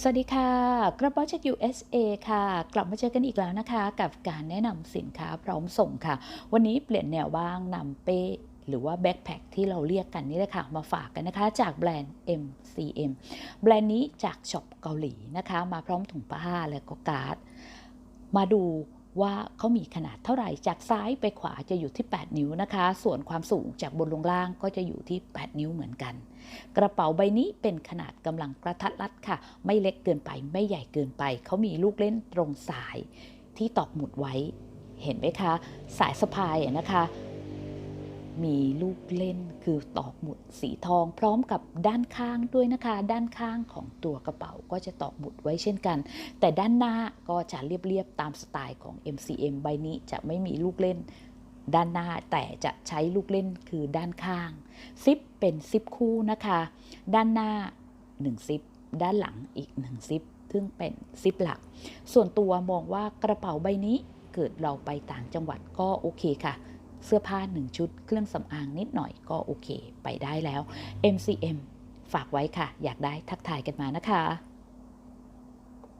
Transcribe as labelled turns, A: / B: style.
A: สวัสดีค่ะ กระเป๋าจาก USA ค่ะ กลับมาเจอกันอีกแล้วนะคะ กับการแนะนำสินค้าพร้อมส่งค่ะ วันนี้เปลี่ยนแนวบ้างนำเป้หรือว่าแบ็คแพคที่เราเรียกกันนี่แหละค่ะ มาฝากกันนะคะ จากแบรนด์ MCM แบรนด์นี้จากช็อปเกาหลีนะคะ มาพร้อมถุงผ้าและก็การ์ด มาดู ว่าเขามีขนาดเท่าไหร่ จากซ้ายไปขวาจะอยู่ที่ 8 นิ้วนะคะ ส่วนความสูงจากบนลงล่างก็จะอยู่ที่ 8 นิ้วเหมือนกัน กระเป๋าใบนี้เป็นขนาดกำลังกระทัดรัดค่ะ ไม่เล็กเกินไปไม่ใหญ่เกินไป เขามีลูกเล่นตรงสายที่ตอกหมุดไว้ เห็นไหมคะ สายสะพายนะคะ มีลูกเล่นคือตอกหมุดสีทอง พร้อมกับด้านข้างด้วยนะคะ ด้านข้างของตัวกระเป๋าก็จะตอกหมุดไว้เช่นกัน แต่ด้านหน้าก็จะเรียบๆตามสไตล์ของ MCM ใบนี้จะไม่มีลูกเล่นด้านหน้าแต่จะใช้ลูกเล่นคือด้านข้างซิปเป็นซิปคู่นะคะ ด้านหน้า1ซิปด้านหลังอีก1ซิปซึ่งเป็นซิปหลัก ส่วนตัวมองว่ากระเป๋าใบนี้เกิดเราไปต่างจังหวัดก็โอเคค่ะ เสื้อผ้า1ชุด เครื่องสำอางนิดหน่อยก็โอเค ไปได้แล้ว MCM ฝากไว้ค่ะ อยากได้ทักทายกันมานะคะ